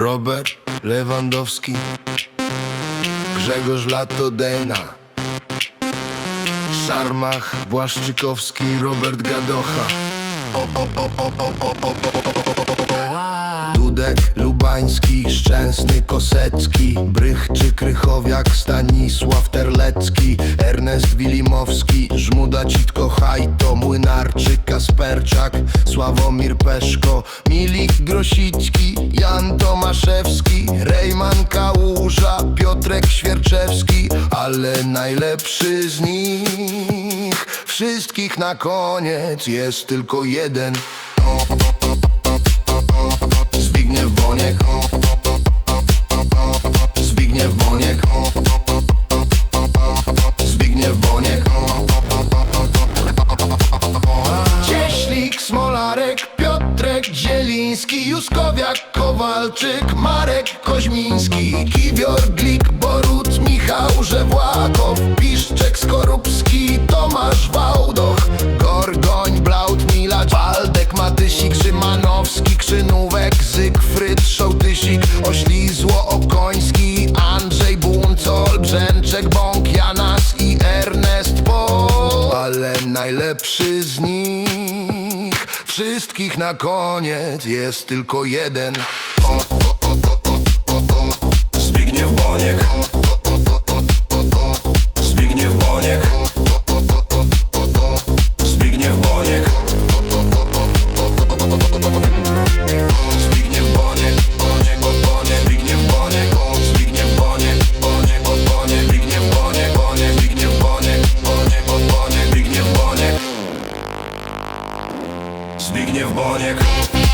Robert Lewandowski, Grzegorz Latodena, Szarmach Błaszczykowski, Robert Gadocha. Dudek, Lubański, Szczęsny, Kosecki Brych czy Krychowiak, Stanisław Terlecki Ernest Wilimowski, Żmuda Citko Młynarczyk, Kasperczak, Sławomir Peszko Milik Grosicki, Jan Tomaszewski Rejman Kałuża, Piotrek Świerczewski Ale najlepszy z nich Wszystkich na koniec jest tylko jeden Kowalczyk, Marek, Koźmiński Kiwior, Glik, Borut, Michał, Żewłakow Piszczek, Skorupski, Tomasz Wałdoch Gorgoń, Blaut, Milacz, Waldek, Matysik, Szymanowski Krzynówek, Zygfryd, Szołtysik Oślizło, Okoński, Andrzej Buncol, Brzęczek, Bąk, Janas i Ernest Pol Ale najlepszy z nich Wszystkich na koniec jest tylko jeden. Zbigniew Boniek Боник.